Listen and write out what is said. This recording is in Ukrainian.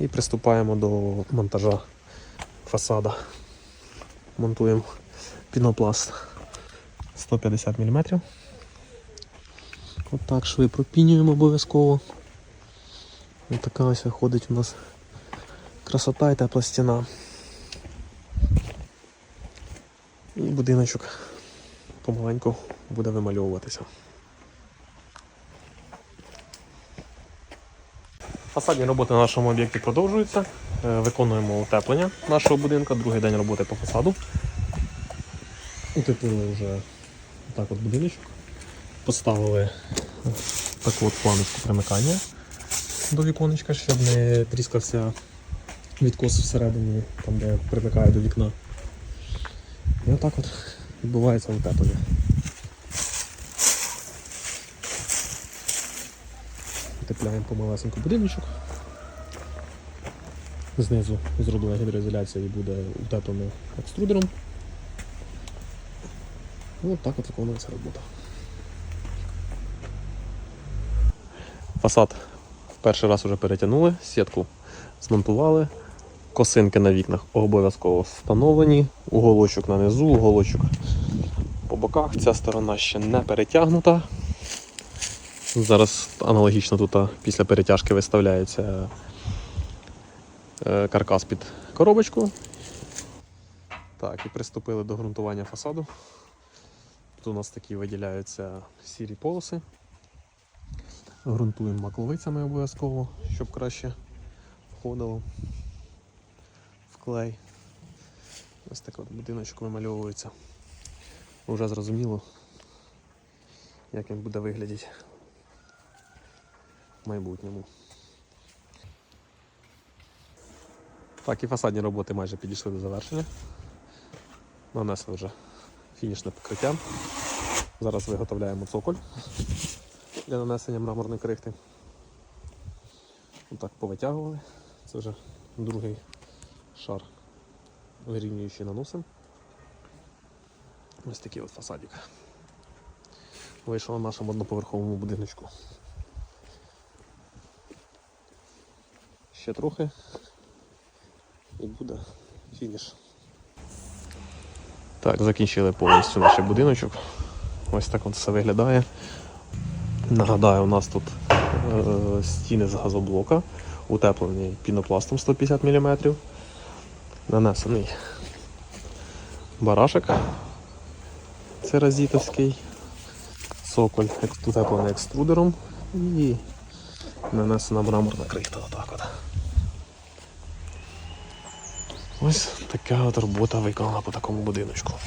І приступаємо до монтажа фасада. Монтуємо пінопласт 150 мм. Отак шви пропінюємо обов'язково. Ось така ось виходить у нас красота і тепла стіна. І будиночок помаленьку буде вимальовуватися. Фасадні роботи на нашому об'єкті продовжуються. Е, Виконуємо утеплення нашого будинку, другий день роботи по фасаду. Утеплили вже так от будиночок. Поставили таку от планочку примикання до віконечка, щоб не тріскався відкос всередині, там де примикає до вікна. І отак от відбувається утеплення. Утепляємо помалесеньку будиночок. Знизу зроблена гідроізоляція і буде утеплено екструдером. Ну, от так от виконується робота. Фасад в перший раз вже перетягнули, сітку змонтували, косинки на вікнах обов'язково встановлені, уголочок на низу, уголочок по боках. Ця сторона ще не перетягнута. Зараз аналогічно тут після перетяжки виставляється е, каркас під коробочку. Так, і приступили до ґрунтування фасаду. Тут у нас такі виділяються сірі полоси. Грунтуємо макловицями обов'язково, щоб краще входило в клей. Ось так от будиночок вимальовується. Уже зрозуміло, як він буде виглядати майбутньому. Так, і фасадні роботи майже підійшли до завершення. Нанесли вже фінішне покриття. Зараз виготовляємо цоколь для нанесення мраморної крихти. Отак повитягували. Це вже другий шар вирівнюючий наносим. Ось такий от фасадик. Вийшов на нашому одноповерховому будиночку. Ще трохи і буде фініш. Так, закінчили повністю наш будиночок. Ось так все виглядає. Нагадаю, у нас тут е, стіни з газоблока, утеплені пінопластом 150 мм. Нанесений барашек церазітовський, соколь утеплений екструдером і нанесена мраморна крихта. Отак от. Ось така от робота виконана по такому будиночку.